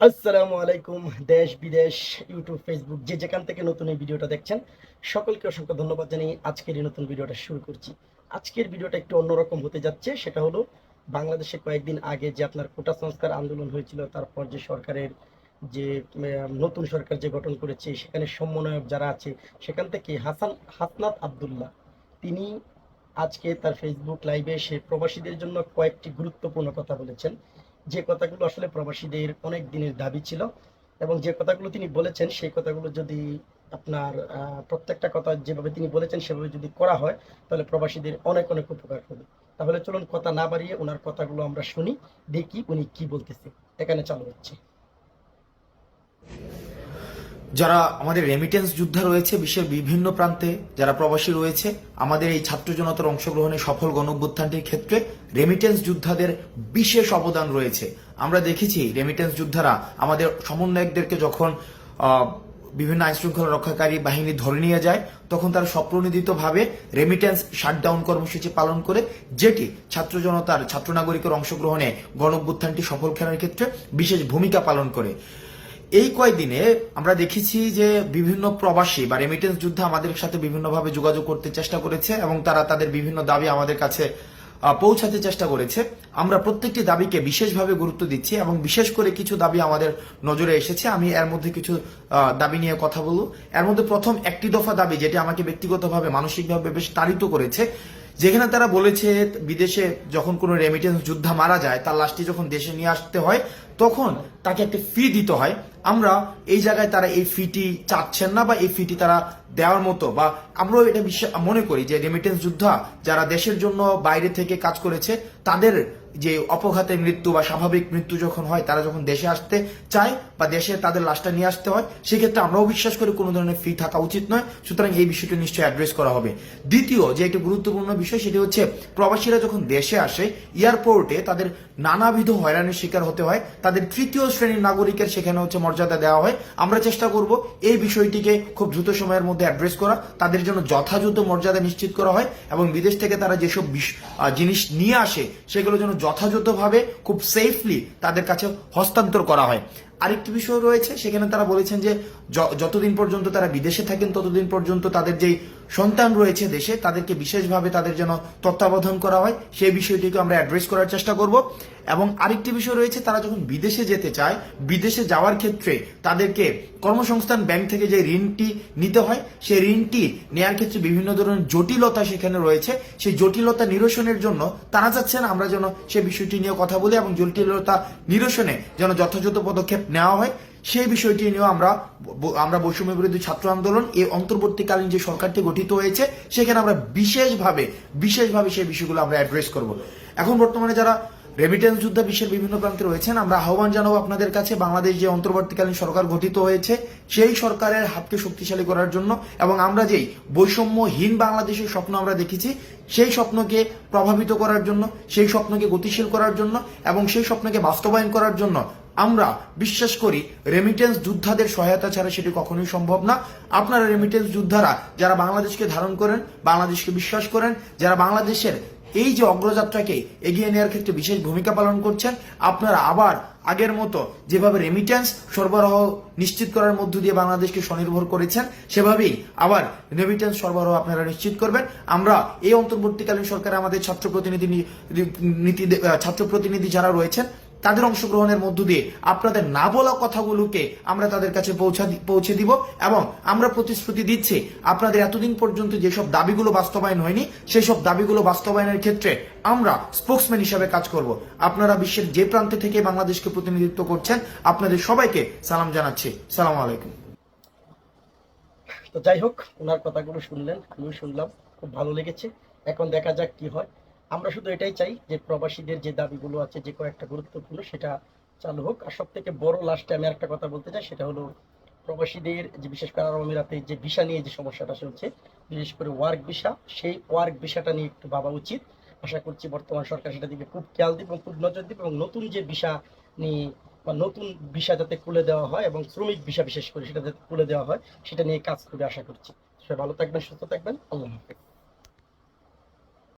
আসসালামু আলাইকুম, দেশ বিদেশ, ইউটিউব ফেসবুক যে যেখান থেকে নতুন এই ভিডিওটা দেখছেন, সকলকে অসংখ্য ধন্যবাদ জানিয়ে আজকের এই নতুন ভিডিওটা শুরু করছি। আজকের ভিডিওটা একটু অন্যরকম হতে যাচ্ছে, সেটা হলো বাংলাদেশে কয়েকদিন আগে যে আপনার কোটা সংস্কার আন্দোলন হয়েছিল, তারপর যে সরকারের যে নতুন সরকার যে গঠন করেছে, সেখানে সমন্বয়ক যারা আছে, সেখান থেকে হাসান, হাসনাত আবদুল্লাহ, তিনি আজকে তার ফেসবুক লাইভে সে প্রবাসীদের জন্য কয়েকটি গুরুত্বপূর্ণ কথা বলেছেন। যে কথাগুলো আসলে প্রবাসীদের অনেক দিনের দাবি ছিল এবং যে কথাগুলো তিনি বলেছেন, সেই কথাগুলো যদি আপনার প্রত্যেকটা কথা যেভাবে তিনি বলেছেন, সেভাবে যদি করা হয়, তাহলে প্রবাসীদের অনেক অনেক উপকার হবে। তাহলে চলুন কথা না বাড়িয়ে ওনার কথাগুলো আমরা শুনি, দেখি উনি কি বলতেছে। এখানে চালু হচ্ছে। যারা আমাদের রেমিটেন্স যোদ্ধা রয়েছে, বিশ্বের বিভিন্ন প্রান্তে যারা প্রবাসী রয়েছে, আমাদের এই ছাত্র জনতার অংশগ্রহণে সফল গণঅভ্যুত্থানটির ক্ষেত্রে রেমিটেন্স যোদ্ধাদের বিশেষ অবদান রয়েছে। আমরা দেখেছি রেমিটেন্স যোদ্ধারা আমাদের সমন্বয়কদেরকে যখন বিভিন্ন আইন শৃঙ্খলা রক্ষাকারী বাহিনী ধরে নিয়ে যায়, তখন তারা স্বপ্রণোদিতভাবে রেমিটেন্স শাটডাউন কর্মসূচি পালন করে, যেটি ছাত্র জনতার, ছাত্র নাগরিকের অংশগ্রহণে গণঅভ্যুত্থানটি সফল খেলার ক্ষেত্রে বিশেষ ভূমিকা পালন করে। এই কয়েকদিনে আমরা দেখেছি যে বিভিন্ন প্রবাসী বা রেমিটেন্স যুদ্ধ আমাদের সাথে বিভিন্নভাবে যোগাযোগ করতে চেষ্টা করেছে এবং তারা তাদের বিভিন্ন দাবি আমাদের কাছে পৌঁছাতে চেষ্টা করেছে। আমরা প্রত্যেকটি দাবিকে বিশেষভাবে গুরুত্ব দিচ্ছি এবং বিশেষ করে কিছু দাবি আমাদের নজরে এসেছে। আমি এর মধ্যে কিছু দাবি নিয়ে কথা বলব। এর মধ্যে প্রথম একটি দফা দাবি যেটি আমাকে ব্যক্তিগতভাবে, মানসিকভাবে বেশ তাড়িত করেছে, যেখানে তারা বলেছে বিদেশে যখন কোনো রেমিটেন্স যোদ্ধা মারা যায়, তার লাশটি যখন দেশে নিয়ে আসতে হয়, তখন তাকে একটি ফি দিতে হয়। আমরা এই জায়গায় তারা এই ফিটি চাচ্ছেন না বা এই ফিটি তারা দেওয়ার মতো বা আমরাও এটা মনে করি যে রেমিটেন্স যোদ্ধা যারা দেশের জন্য বাইরে থেকে কাজ করেছে, তাদের যে অপঘাতে মৃত্যু বা স্বাভাবিক মৃত্যু যখন হয়, তারা যখন দেশে আসতে চায় বা দেশে তাদের লাশটা নিয়ে আসতে হয়, সেক্ষেত্রে আমরাও বিশ্বাস করি কোনো ধরনের ফি থাকা উচিত নয়। সুতরাং এই বিষয়টি নিশ্চয়ই অ্যাড্রেস করা হবে। দ্বিতীয় যে একটি গুরুত্বপূর্ণ বিষয়, সেটি হচ্ছে প্রবাসীরা যখন দেশে আসে এয়ারপোর্টে তাদের নানাবিধ হয়রানির শিকার হতে হয়। তাদের তৃতীয় শ্রেণির নাগরিকের সেখানে হচ্ছে মর্যাদা দেওয়া হয়। আমরা চেষ্টা করব এই বিষয়টিকে খুব দ্রুত সময়ের মধ্যে অ্যাড্রেস করা। তাদের জন্য যথাযথ মর্যাদা নিশ্চিত করা হয় এবং বিদেশ থেকে তারা যেসব জিনিস নিয়ে আসে সেগুলো যেন যথাযথভাবে খুব সেফলি তাদের কাছে হস্তান্তর করা হয়। আরেকটি বিষয় রয়েছে, সেখানে তারা বলেছেন যে যতদিন পর্যন্ত তারা বিদেশে থাকেন, ততদিন পর্যন্ত তাদের যেই সন্তান রয়েছে দেশে, তাদেরকে বিশেষভাবে তাদের যেন তত্ত্বাবধান করা হয়, সেই বিষয়টিকে আমরা অ্যাড্রেস করার চেষ্টা করব। এবং আরেকটি বিষয় রয়েছে, তারা যখন বিদেশে যেতে চায়, বিদেশে যাওয়ার ক্ষেত্রে তাদেরকে কর্মসংস্থান ব্যাংক থেকে যে ঋণটি নিতে হয়, সেই ঋণটি নেয়ার ক্ষেত্রে বিভিন্ন ধরনের জটিলতা সেখানে রয়েছে। সেই জটিলতা নিরসনের জন্য তারা চাচ্ছেন আমরা যেন সেই বিষয়টি নিয়ে কথা বলি এবং জটিলতা নিরসনে যেন যথাযথ পদক্ষেপ নেওয়া হয়। সেই বিষয়টি নিয়েও আমরা আমরা বৈষম্য বিরোধী ছাত্র আন্দোলন এই অন্তর্বর্তীকালীন যে সরকারটি গঠিত হয়েছে, সেখানে আমরা বিশেষভাবে বিশেষভাবে সেই বিষয়গুলো আমরা অ্যাড্রেস করব। এখন বর্তমানে যারা রেমিটেন্স যুদ্ধ বিশ্বের বিভিন্ন প্রান্তে রয়েছেন, আমরা আহ্বান জানাব আপনাদের কাছে বাংলাদেশ যে অন্তর্বর্তীকালীন সরকার গঠিত হয়েছে, সেই সরকারের হাতকে শক্তিশালী করার জন্য এবং আমরা যেই বৈষম্যহীন বাংলাদেশের স্বপ্ন আমরা দেখেছি, সেই স্বপ্নকে প্রভাবিত করার জন্য, সেই স্বপ্নকে গতিশীল করার জন্য এবং সেই স্বপ্নকে বাস্তবায়ন করার জন্য আমরা বিশ্বাস করি রেমিটেন্স যোদ্ধাদের সহায়তা ছাড়া সেটি কখনোই সম্ভব না। আপনারা রেমিটেন্স যোদ্ধারা যারা বাংলাদেশকে ধারণ করেন, বাংলাদেশকে বিশ্বাস করেন, যারা বাংলাদেশের এই যে অগ্রযাত্রাকে এগিয়ে নেওয়ার ক্ষেত্রে বিশেষ ভূমিকা পালন করছেন, আপনারা আবার আগের মতো যেভাবে রেমিটেন্স সরবরাহ নিশ্চিত করার মধ্য দিয়ে বাংলাদেশকে স্বনির্ভর করেছেন, সেভাবেই আবার রেমিটেন্স সরবরাহ আপনারা নিশ্চিত করবেন। আমরা এই অন্তর্বর্তীকালীন সরকারে আমাদের ছাত্র প্রতিনিধি নীতি ছাত্র প্রতিনিধি যারা রয়েছেন তাদের অংশগ্রহণের মধ্য দিয়ে আপনাদের না বলা কথাগুলোকে আমরা তাদের কাছে পৌঁছা দিব এবং আমরা প্রতিশ্রুতি দিচ্ছি, আপনাদের এতদিন পর্যন্ত যেসব দাবিগুলো বাস্তবায়ন হয়নি সেই সব দাবিগুলো বাস্তবায়নের ক্ষেত্রে আমরা স্পোক্সম্যান হিসাবে কাজ করব। আপনারা বিশ্বের যে প্রান্তে থেকে বাংলাদেশকে প্রতিনিধিত্ব করছেন, আপনাদের সবাইকে সালাম জানাচ্ছি। সালাম আলাইকুম। তো যাই হোক, ওনার কথাগুলো শুনলেন, আমিও শুনলাম, খুব ভালো লেগেছে। এখন দেখা যাক কি হয়। আমরা শুধু এটাই চাই যে প্রবাসীদের যে দাবিগুলো আছে, যে কয়েকটা গুরুত্বপূর্ণ, সেটা চালু হোক। আর সব থেকে বড় লাস্টে আমি একটা কথা বলতে চাই, সেটা হলো প্রবাসীদের যে বিশেষ করে আরব আমিরাতে যে ভিসা নিয়ে যে সমস্যাটা চলছে, বিশেষ করে ওয়ার্ক ভিসা, সেই ওয়ার্ক ভিসাটা নিয়ে একটু ভাবা উচিত। আশা করছি বর্তমান সরকার সেটা দিকে খুব খেয়াল দিবে এবং খুব নজর দিবে এবং নতুন যে ভিসা নিয়ে বা নতুন ভিসা যাতে খুলে দেওয়া হয় এবং শ্রমিক ভিসা বিশেষ করে সেটা যাতে খুলে দেওয়া হয়, সেটা নিয়ে কাজ করবে আশা করছি। সবাই ভালো থাকবেন, সুস্থ থাকবেন। আল্লাহ হাফেজ।